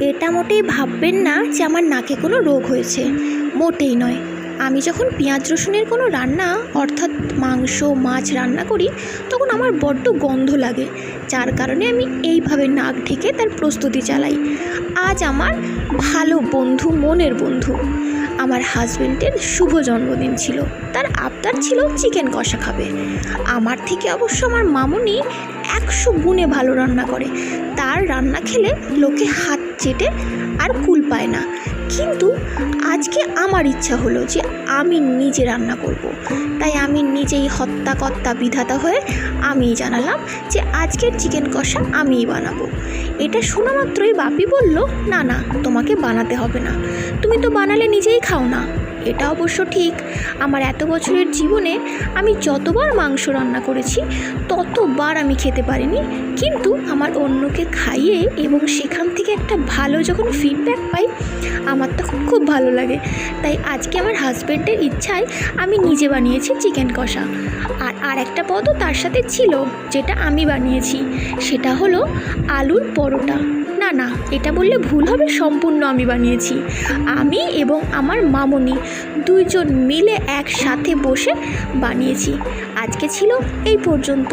এটা মোটেই ভাববেন না যে আমার নাকে কোনো রোগ হয়েছে। মোটেই নয়। আমি যখন পেঁয়াজ রসুনের কোনো রান্না, অর্থাৎ মাংস, মাছ রান্না করি, তখন আমার বড্ড গন্ধ লাগে। যার কারণে আমি এইভাবে নাক ঢেকে তার প্রস্তুতি চালাই। আজ আমার ভালো বন্ধু, মনের বন্ধু। আমার হাজবেন্ডের শুভ জন্মদিন ছিল। তার আবদার ছিল চিকেন কষা খাবে। আমার থেকে অবশ্য আমার মামুনি একশো গুণে ভালো রান্না করে। তার রান্না খেলে লোকে হাত চেটে আর কুল পায় না। কিন্তু আজকে আমার ইচ্ছা হলো যে আমি নিজে রান্না করব। তাই আমি নিজেই হত্যাকর্তা বিধাতা হয়ে আমিই জানালাম যে আজকের চিকেন কষা আমিই বানাবো। এটা শোনা মাত্রই বাপি বলল, না না, তোমাকে বানাতে হবে না। তুমি তো বানালে নিজেই খাও না। এটা অবশ্য ঠিক। আমার এত বছরের জীবনে আমি যতবার মাংস রান্না করেছি, ততবার আমি খেতে পারিনি। কিন্তু আমার অন্যকে খাইয়ে এবং সেখান থেকে একটা ভালো যখন ফিডব্যাক পাই, আমার তখন খুব ভালো লাগে। তাই আজকে আমার হাজব্যান্ডের ইচ্ছায় আমি নিজে বানিয়েছি চিকেন কষা। আর আর একটা পদও তার সাথে ছিল, যেটা আমি বানিয়েছি। সেটা হলো আলুর পরোটা। না না, এটা বললে ভুল হবে, সম্পূর্ণ আমি বানিয়েছি। আমি এবং আমার মামনি দুইজন মিলে একসাথে বসে বানিয়েছি। আজকে ছিল এই পর্যন্ত।